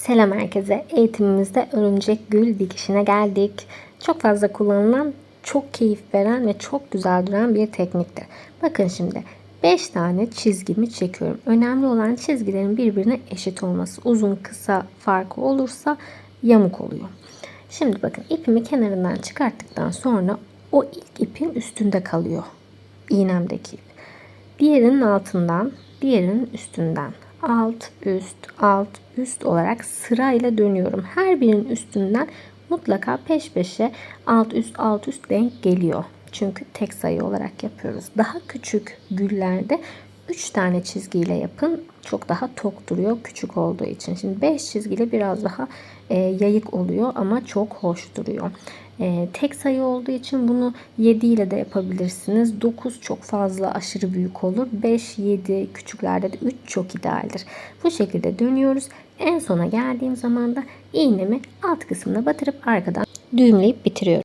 Selam herkese. Eğitimimizde örümcek gül dikişine geldik. Çok fazla kullanılan, çok keyif veren ve çok güzel duran bir tekniktir. Bakın şimdi 5 tane çizgimi çekiyorum. Önemli olan çizgilerin birbirine eşit olması. Uzun kısa farkı olursa yamuk oluyor. Şimdi bakın ipimi kenarından çıkarttıktan sonra o ilk ipin üstünde kalıyor. İğnemdeki ip. Diğerinin altından, diğerinin üstünden alt üst alt üst olarak sırayla dönüyorum. Her birinin üstünden mutlaka peş peşe alt üst alt üst denk geliyor. Çünkü tek sayı olarak yapıyoruz. Daha küçük güllerde 3 tane çizgiyle yapın. Çok daha tok duruyor küçük olduğu için. Şimdi 5 çizgiyle biraz daha e, yayık oluyor ama çok hoş duruyor. E, tek sayı olduğu için bunu 7 ile de yapabilirsiniz. 9 çok fazla aşırı büyük olur. 5, 7 küçüklerde de 3 çok idealdir. Bu şekilde dönüyoruz. En sona geldiğim zaman da iğnemi alt kısmına batırıp arkadan düğümleyip bitiriyorum.